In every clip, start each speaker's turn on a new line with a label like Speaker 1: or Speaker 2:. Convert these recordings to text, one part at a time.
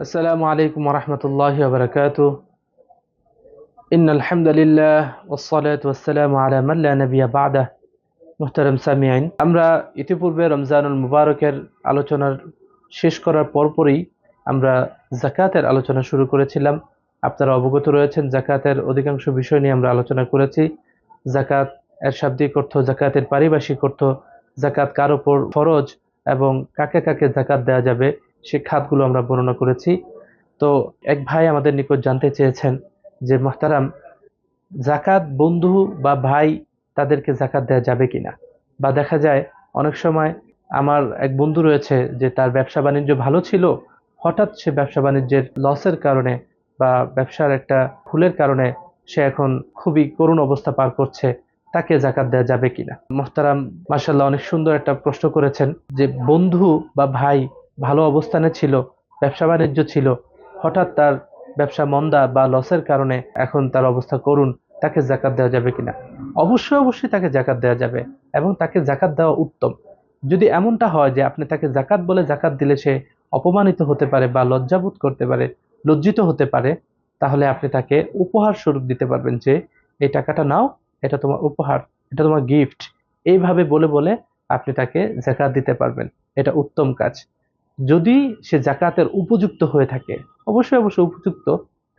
Speaker 1: السلام عليكم ورحمة الله وبركاته إن الحمد لله والصلاة والسلام على من لا نبي بعده মুহতারাম সামিয়াইন আমরা ইতিপূর্বে রমজানুল মুবারকের আলোচনার শেষ করার পরপরই আমরা জাকাতের আলোচনা শুরু করেছিলাম আপনারা অবগত রয়েছেন জাকাতের অধিকাংশ বিষয় নিয়ে আমরা আলোচনা করেছি জাকাত এর শাব্দিক অর্থ জাকাতের পারিভাষিক অর্থ জাকাত কার ওপর ফরজ এবং কাকে কাকে জাকাত দেওয়া যাবে সে খাতগুলো আমরা বর্ণনা করেছি। তো এক ভাই আমাদের নিকট জানতে চেয়েছেন যে, মোহতারাম জাকাত বন্ধু বা ভাই তাদেরকে জাকাত দেওয়া যাবে কিনা? বা দেখা যায়, অনেক সময় আমার এক বন্ধু রয়েছে যে, তার ব্যবসা বাণিজ্য ভালো ছিল, হঠাৎ সে ব্যবসা বাণিজ্যের লসের কারণে বা ব্যবসার একটা ভুলের কারণে সে এখন খুবই করুণ অবস্থা পার করছে, তাকে জাকাত দেওয়া যাবে কিনা? মোহতারাম মার্শাল্লাহ অনেক সুন্দর একটা প্রশ্ন করেছেন যে, বন্ধু বা ভাই ভালো অবস্থানে ছিল, ব্যবসা বাণিজ্য ছিল। হঠাৎ তার ব্যবসা মন্দা বা লসের কারণে এখন তার অবস্থা করুন তাকে জাকাত দেওয়া যাবে কিনা? অবশ্যই অবশ্যই তাকে জাকাত দেওয়া যাবে এবং তাকে জাকাত দেওয়া উত্তম। যদি এমনটা হয় যে আপনি তাকে জাকাত বলে জাকাত দিলে সে অপমানিত হতে পারে বা লজ্জাবোধ করতে পারে, লজ্জিত হতে পারে, তাহলে আপনি তাকে উপহার স্বরূপ দিতে পারবেন যে, এই টাকাটা নাও, এটা তোমার উপহার, এটা তোমার গিফট এইভাবে বলে বলে আপনি তাকে জাকাত দিতে পারবেন। এটা উত্তম কাজ। যদি সে জাকাতের উপযুক্ত হয়ে থাকে, অবশ্যই অবশ্যই উপযুক্ত,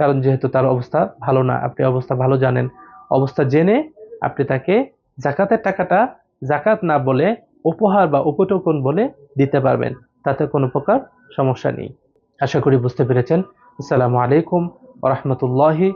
Speaker 1: কারণ যেহেতু তার অবস্থা ভালো না, আপনি অবস্থা ভালো জানেন। অবস্থা জেনে আপনি তাকে জাকাতের টাকাটা জাকাত না বলে উপহার বা উপটোকন বলে দিতে পারবেন। তাতে কোনো প্রকার সমস্যা নেই। আশা করি বুঝতে পেরেছেন। আসসালামু আলাইকুম ওরহমতুল্লাহি